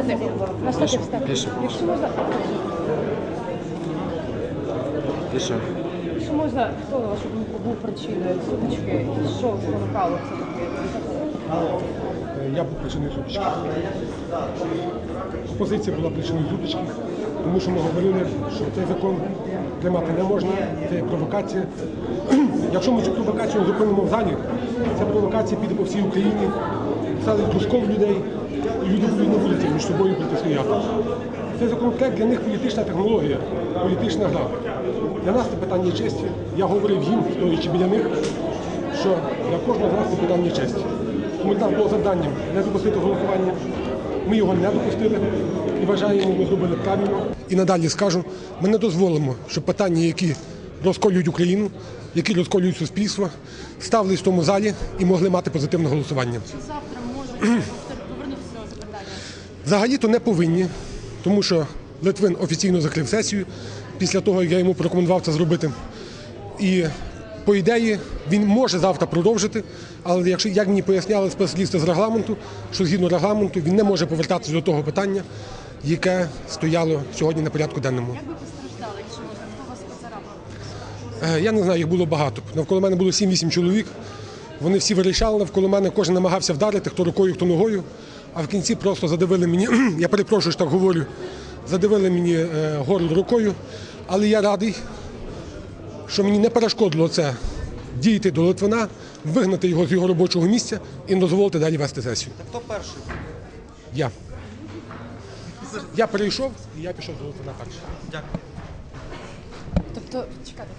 Вставте. Пише. Якщо можна, Пише. якщо можна, на був причиною сутички що спонукало це таке? Я був причиною сутички. Опозиція була причиною сутички, тому що ми говорили, що цей закон приймати не можна, це є провокація. Якщо ми цю провокацію зупинимо в залі, ця провокація піде по всій Україні, стали розкол людей, і люди будуть на вулиці між собою протистояти. Цей законопроект для них політична технологія, політична гра. Для нас це питання честі. Я говорив їм, стоячи біля них, що для кожного з нас це питання честі. Тому нас було завданням не допустити голосування. Ми його не допустили і вважаємо, ми зробили правильно. І надалі скажу, ми не дозволимо, щоб питання, які розколюють Україну, які розколюють суспільство, ставились в тому залі і могли мати позитивне голосування. Запитання? Взагалі-то не повинні, тому що Литвин офіційно закрив сесію після того, як я йому порекомендував це зробити. І по ідеї він може завтра продовжити, але якщо як мені поясняли спеціалісти з регламенту, що згідно регламенту він не може повертатися до того питання, яке стояло сьогодні на порядку денному. Як ви постраждали, якщо можна? Хто вас поцарапав? Е, Я не знаю, їх було багато. Навколо мене було 7-8 чоловік. Вони всі вирішали навколо мене, кожен намагався вдарити, хто рукою, хто ногою. А в кінці просто задавили мені, я перепрошую, що так говорю, задавили мені е, горло рукою. Але я радий, що мені не перешкодило це діяти до Литвина, вигнати його з його робочого місця і не дозволити далі вести сесію. Хто перший? Я. Я перейшов і я пішов до Литвина перший. Дякую. Тобто, чекайте,